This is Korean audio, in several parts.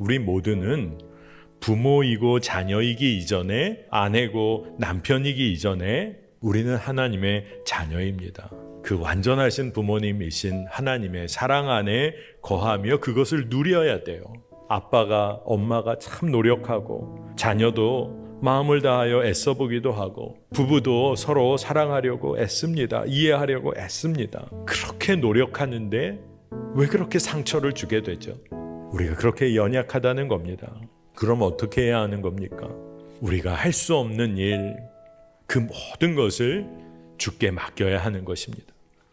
우리 모두는 부모이고 자녀이기 이전에 아내고 남편이기 이전에 우리는 하나님의 자녀입니다. 그 완전하신 부모님이신 하나님의 사랑 안에 거하며 그것을 누려야 돼요. 아빠가 엄마가 참 노력하고 자녀도 마음을 다하여 애써 보기도 하고 부부도 서로 사랑하려고 애씁니다. 이해하려고 애씁니다. 그렇게 노력하는데 왜 그렇게 상처를 주게 되죠? 우리가 그렇게 연약하다는 겁니다. 그럼 어떻게 해야 하는 겁니까? 우리가 할 수 없는 일, 그 모든 것을 주께 맡겨야 하는 것입니다.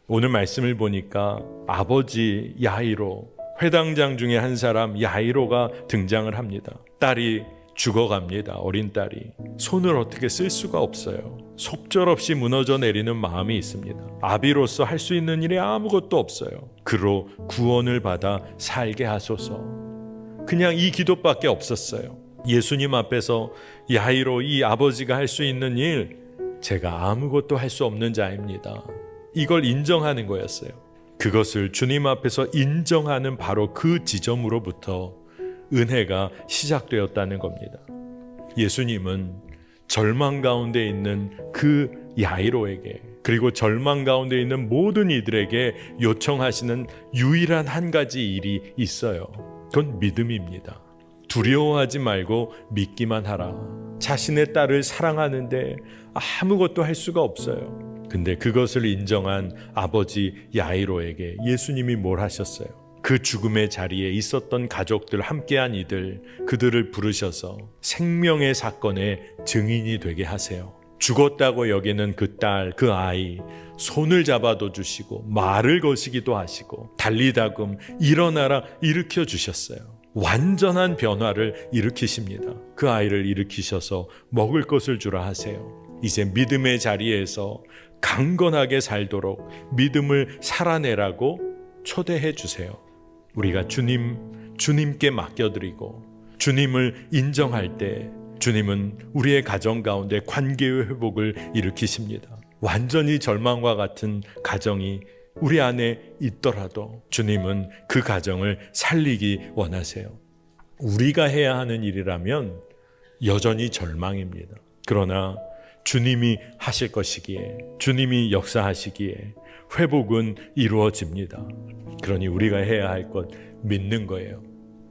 오늘 말씀을 보니까 아버지 야이로, 회당장 중에 한 사람 야이로가 등장을 합니다. 딸이 죽어갑니다. 어린 딸이. 손을 어떻게 쓸 수가 없어요. 속절없이 무너져 내리는 마음이 있습니다. 아비로서 할 수 있는 일이 아무것도 없어요. 그로 구원을 받아 살게 하소서. 그냥 이 기도밖에 없었어요. 예수님 앞에서 야이로 이 아버지가 할 수 있는 일, 제가 아무것도 할 수 없는 자입니다. 이걸 인정하는 거였어요. 그것을 주님 앞에서 인정하는 바로 그 지점으로부터 은혜가 시작되었다는 겁니다. 예수님은 절망 가운데 있는 그 야이로에게 그리고 절망 가운데 있는 모든 이들에게 요청하시는 유일한 한 가지 일이 있어요. 그건 믿음입니다. 두려워하지 말고 믿기만 하라. 자신의 딸을 사랑하는데 아무것도 할 수가 없어요. 근데 그것을 인정한 아버지 야이로에게 예수님이 뭘 하셨어요? 그 죽음의 자리에 있었던 가족들 함께한 이들 그들을 부르셔서 생명의 사건의 증인이 되게 하세요. 죽었다고 여기는 그 딸, 그 아이 손을 잡아도 주시고 말을 거시기도 하시고 달리다금 일어나라 일으켜 주셨어요. 완전한 변화를 일으키십니다. 그 아이를 일으키셔서 먹을 것을 주라 하세요. 이제 믿음의 자리에서 강건하게 살도록 믿음을 살아내라고 초대해 주세요. 우리가 주님, 주님께 맡겨드리고 주님을 인정할 때 주님은 우리의 가정 가운데 관계의 회복을 일으키십니다. 완전히 절망과 같은 가정이 우리 안에 있더라도 주님은 그 가정을 살리기 원하세요. 우리가 해야 하는 일이라면 여전히 절망입니다. 그러나 주님이 하실 것이기에 주님이 역사하시기에 회복은 이루어집니다. 그러니 우리가 해야 할 것 믿는 거예요.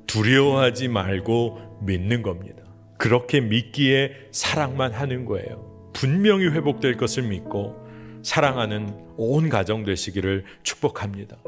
두려워하지 말고 믿는 겁니다. 그렇게 믿기에 사랑만 하는 거예요. 분명히 회복될 것을 믿고 사랑하는 온 가정 되시기를 축복합니다.